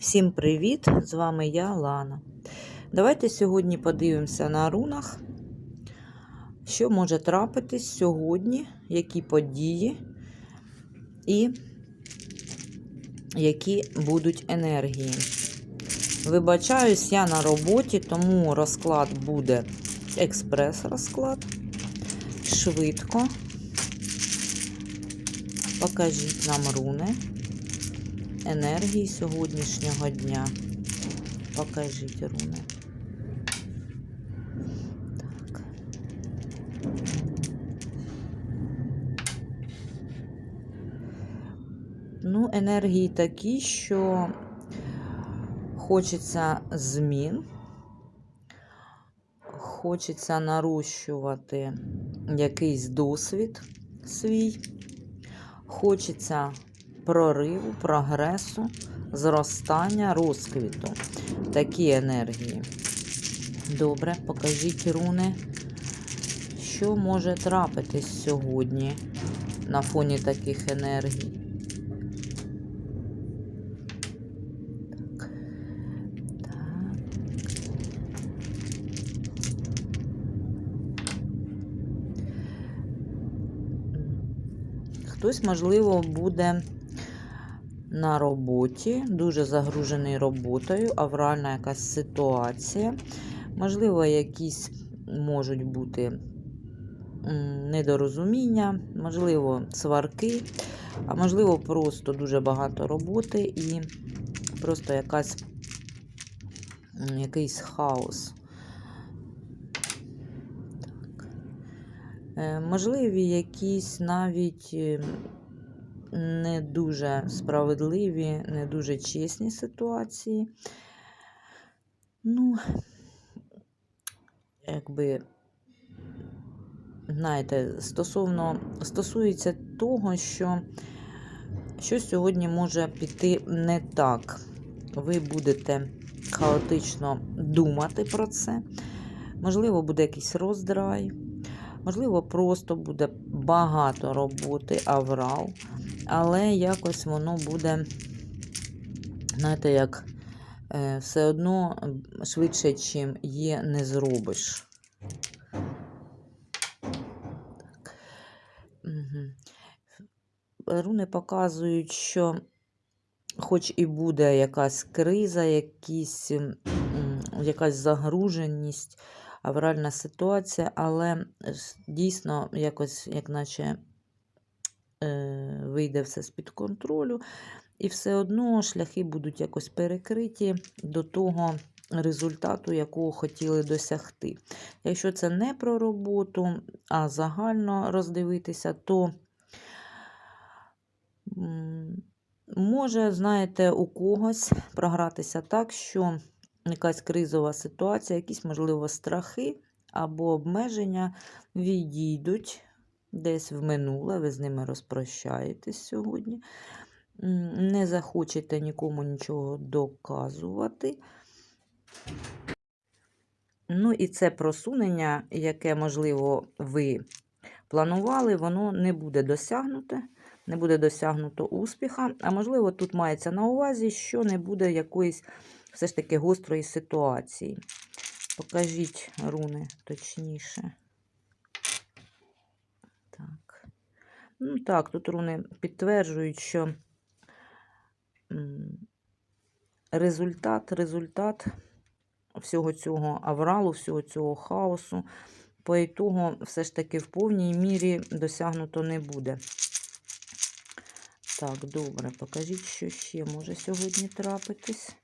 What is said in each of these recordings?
Всім привіт! З вами я, Лана. Давайте сьогодні подивимося на рунах, що може трапитись сьогодні, які події і які будуть енергії. Вибачаюсь, я на роботі, тому розклад буде експрес-розклад. Швидко. Покажіть нам руни енергії сьогоднішнього дня. Покажіть руни. Так. Ну, енергії такі, що хочеться змін, хочеться нарощувати якийсь досвід свій, хочеться прориву, прогресу, зростання, розквіту. Такі енергії. Добре, покажіть руни, що може трапитись сьогодні на фоні таких енергій. Хтось, можливо, буде на роботі, дуже загружений роботою, авральна якась ситуація. Можливо, якісь можуть бути недорозуміння, можливо, сварки, а можливо, просто дуже багато роботи і просто якась, якийсь хаос. Е, Можливі якісь навіть не дуже справедливі, не дуже чесні ситуації. Ну, якби, знаєте, стосовно стосується того, що щось сьогодні може піти не так. Ви будете хаотично думати про це. Можливо, буде якийсь роздрай. Можливо, просто буде багато роботи, аврал, але якось воно буде, знаєте, як е, все одно швидше, чим є, не зробиш. Так. Угу. Руни показують, що хоч і буде якась криза, якісь, якась загруженість, авральна ситуація, але дійсно якось, як наче е, вийде все з-під контролю, і все одно шляхи будуть якось перекриті до того результату, якого хотіли досягти. Якщо це не про роботу, а загально роздивитися, то може, знаєте, у когось програтися так, що якась кризова ситуація, якісь, можливо, страхи або обмеження відійдуть десь в минуле, ви з ними розпрощаєтесь сьогодні. Не захочете нікому нічого доказувати. Ну, і це просунення, яке, можливо, ви планували, воно не буде досягнуте, не буде досягнуто успіха. А можливо, тут мається на увазі, що не буде якоїсь все ж таки гострої ситуації. Покажіть руни точніше. Так. Ну так, тут руни підтверджують, що результат, результат всього цього авралу, всього цього хаосу, по ітогу все ж таки в повній мірі досягнуто не буде. Так, добре, покажіть, що ще може сьогодні трапитись.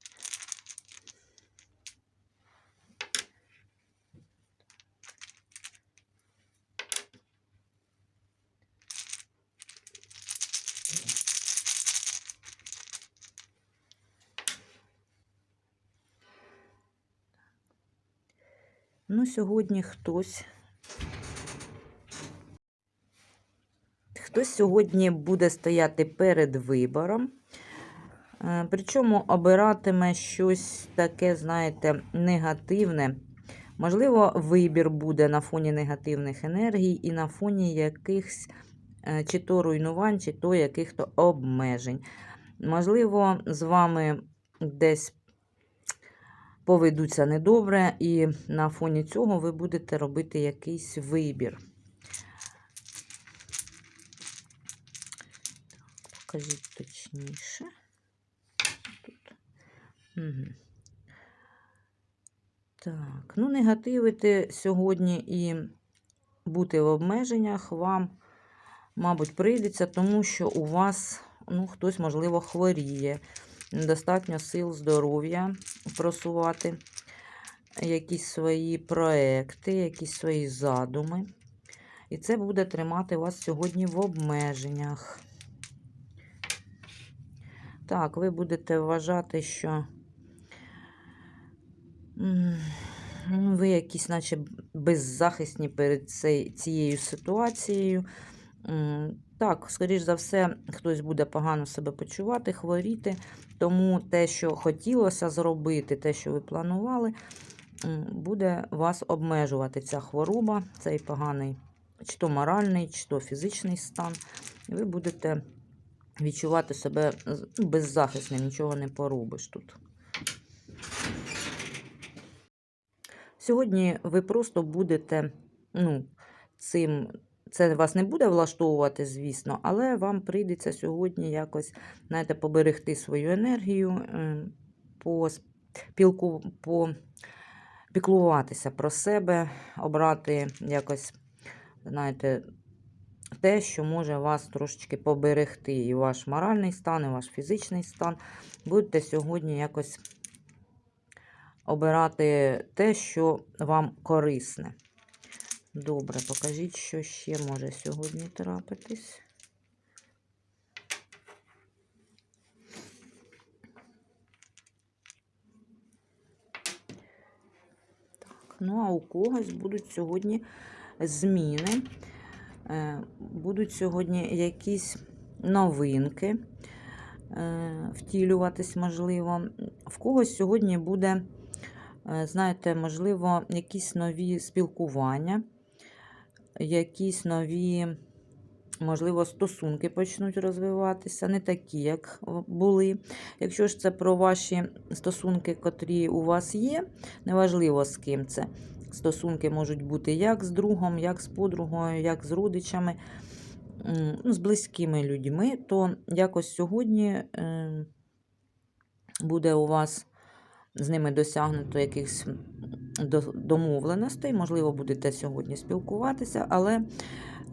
Ну, сьогодні хтось. Хтось сьогодні буде стояти перед вибором. Е, Причому обиратиме щось таке, знаєте, негативне. Можливо, вибір буде на фоні негативних енергій і на фоні якихось е, чи то руйнувань, чи то яких-то обмежень. Можливо, з вами десь поведуться недобре, і на фоні цього ви будете робити якийсь вибір. Покажіть точніше. Тут. Угу. Так, ну, негативити сьогодні і бути в обмеженнях вам, мабуть, прийдеться, тому що у вас, ну, хтось, можливо, хворіє. Недостатньо сил здоров'я просувати якісь свої проекти, якісь свої задуми. І це буде тримати вас сьогодні в обмеженнях. Так, ви будете вважати, що ну, ви якісь, наче беззахисні перед цією ситуацією. Так, скоріш за все, хтось буде погано себе почувати, хворіти. Тому те, що хотілося зробити, те, що ви планували, буде вас обмежувати ця хвороба, цей поганий, чи то моральний, чи то фізичний стан. І ви будете відчувати себе ну, беззахисним, нічого не поробиш тут. Сьогодні ви просто будете, ну, цим, це вас не буде влаштовувати, звісно, але вам прийдеться сьогодні якось, знаєте, поберегти свою енергію, е, по, спілку, по піклуватися про себе, обрати якось, знаєте, те, що може вас трошечки поберегти. І ваш моральний стан, і ваш фізичний стан. Будете сьогодні якось обирати те, що вам корисне. Добре, покажіть, що ще може сьогодні трапитись. Ну а у когось будуть сьогодні зміни. Е, Будуть сьогодні якісь новинки е, втілюватись, можливо. В когось сьогодні буде, е, знаєте, можливо, якісь нові спілкування, якісь нові, можливо, стосунки почнуть розвиватися, не такі, як були. Якщо ж це про ваші стосунки, котрі у вас є, неважливо з ким це. Стосунки можуть бути як з другом, як з подругою, як з родичами, ну, з близькими людьми, то якось сьогодні е, буде у вас з ними досягнуто якихось домовленостей. Можливо, будете сьогодні спілкуватися, але,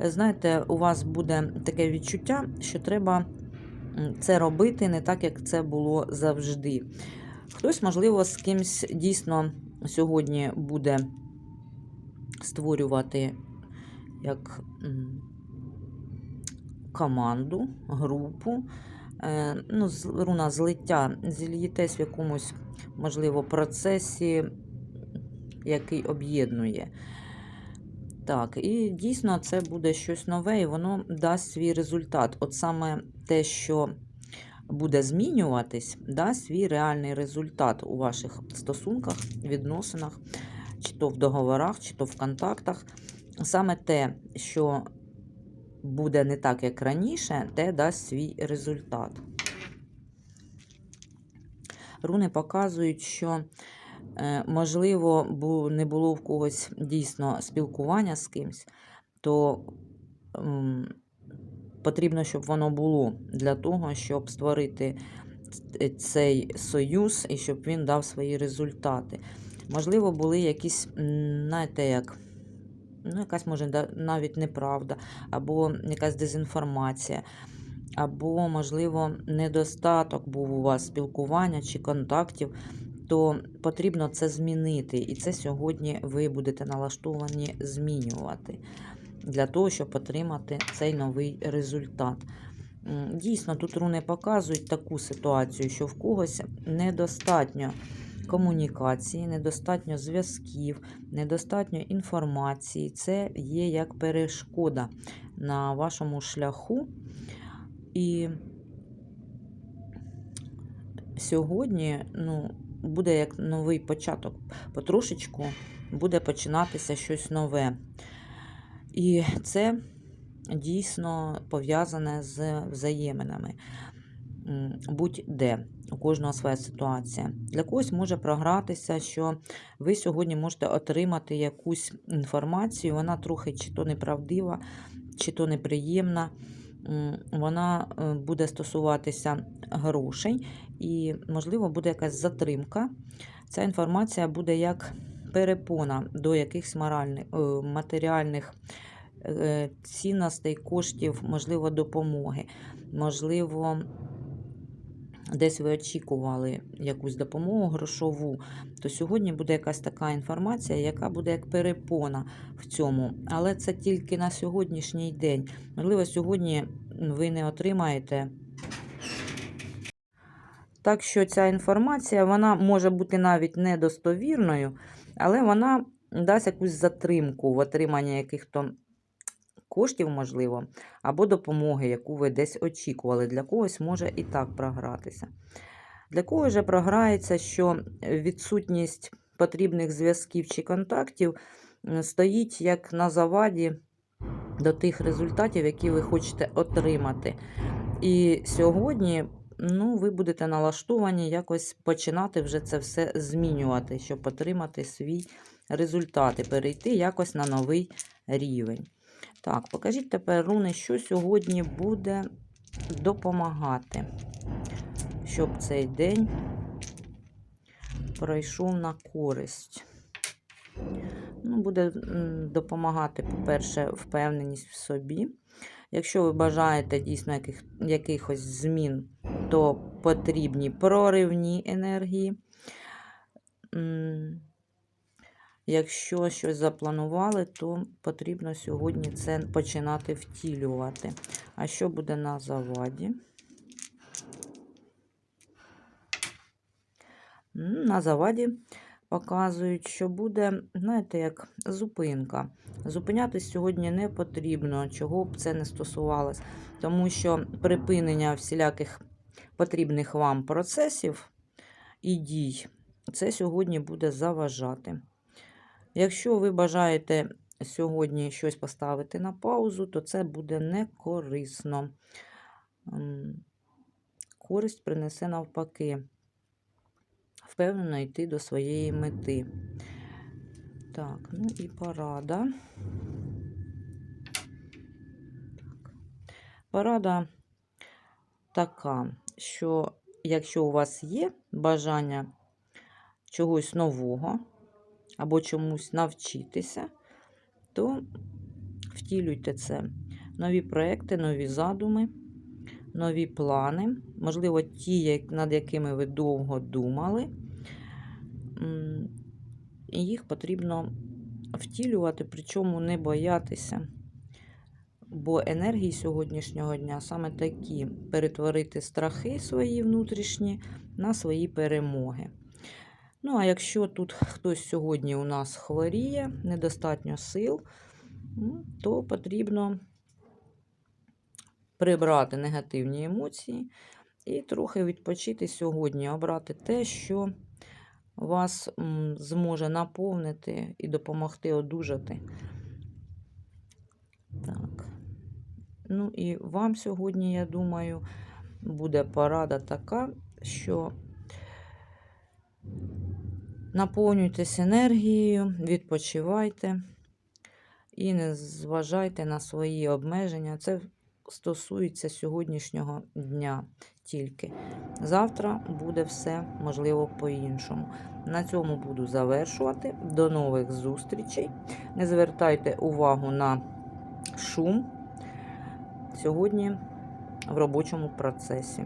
е, знаєте, у вас буде таке відчуття, що треба це робити не так, як це було завжди. Хтось, можливо, з кимсь дійсно сьогодні буде створювати як команду, групу. Е, Ну, руна злиття зільєтесь в якомусь, можливо, процесі, який об'єднує. Так, і дійсно це буде щось нове, і воно дасть свій результат. От саме те, що буде змінюватись, дасть свій реальний результат у ваших стосунках, відносинах, чи то в договорах, чи то в контактах. Саме те, що буде не так, як раніше, те дасть свій результат. Руни показують, що, е, можливо, не було в когось дійсно спілкування з кимсь, то потрібно, щоб воно було для того, щоб створити цей союз і щоб він дав свої результати. Можливо, були якісь, знаєте, як, ну, якась, може, навіть неправда, або якась дезінформація, або, можливо, недостаток був у вас спілкування чи контактів, то потрібно це змінити. І це сьогодні ви будете налаштовані змінювати для того, щоб отримати цей новий результат. Дійсно, тут руни показують таку ситуацію, що в когось недостатньо комунікації, недостатньо зв'язків, недостатньо інформації. Це є як перешкода на вашому шляху. І сьогодні ну, буде як новий початок. Потрошечку буде починатися щось нове. І це дійсно пов'язане з взаєминами. Будь-де. у кожного своя ситуація. Для когось може програтися, що ви сьогодні можете отримати якусь інформацію, вона трохи чи то неправдива, чи то неприємна. Вона е, буде стосуватися грошей, і, можливо, буде якась затримка. Ця інформація буде як перепона до якихось моральних, е, матеріальних е, цінностей, коштів, можливо, допомоги. Можливо, десь ви очікували якусь допомогу грошову, то сьогодні буде якась така інформація, яка буде як перепона в цьому. Але це тільки на сьогоднішній день. Можливо, сьогодні ви не отримаєте. Так що ця інформація вона може бути навіть недостовірною, але вона дасть якусь затримку в отриманні яких-то коштів, можливо, або допомоги, яку ви десь очікували. Для когось може і так програтися. Для когось же програється, що відсутність потрібних зв'язків чи контактів стоїть як на заваді до тих результатів, які ви хочете отримати. І сьогодні ну, ви будете налаштовані якось починати вже це все змінювати, щоб отримати свій результат і перейти якось на новий рівень. Так, покажіть тепер, руни, що сьогодні буде допомагати, щоб цей день пройшов на користь. Ну, буде допомагати, по-перше, впевненість в собі. Якщо ви бажаєте дійсно яких, якихось змін, то потрібні проривні енергії. Якщо щось запланували, то потрібно сьогодні це починати втілювати. А що буде на заваді? На заваді показують, що буде, знаєте, як зупинка. Зупинятись сьогодні не потрібно, чого б це не стосувалось, тому що припинення всіляких потрібних вам процесів і дій, це сьогодні буде заважати. Якщо ви бажаєте сьогодні щось поставити на паузу, то це буде не корисно. Користь принесе навпаки. Впевнено йти до своєї мети. Так, ну і порада. Так. Порада така, що якщо у вас є бажання чогось нового, або чомусь навчитися, то втілюйте це. Нові проекти, нові задуми, нові плани, можливо, ті, над якими ви довго думали. І їх потрібно втілювати, причому не боятися. Бо енергії сьогоднішнього дня саме такі перетворити страхи свої внутрішні на свої перемоги. Ну, а якщо тут хтось сьогодні у нас хворіє, недостатньо сил, то потрібно прибрати негативні емоції і трохи відпочити сьогодні, обрати те, що вас зможе наповнити і допомогти одужати. Так. Ну і вам сьогодні, я думаю, буде порада така, що наповнюйтесь енергією, відпочивайте і не зважайте на свої обмеження. Це стосується сьогоднішнього дня тільки. Завтра буде все можливо по-іншому. На цьому буду завершувати. До нових зустрічей. Не звертайте увагу на шум сьогодні в робочому процесі.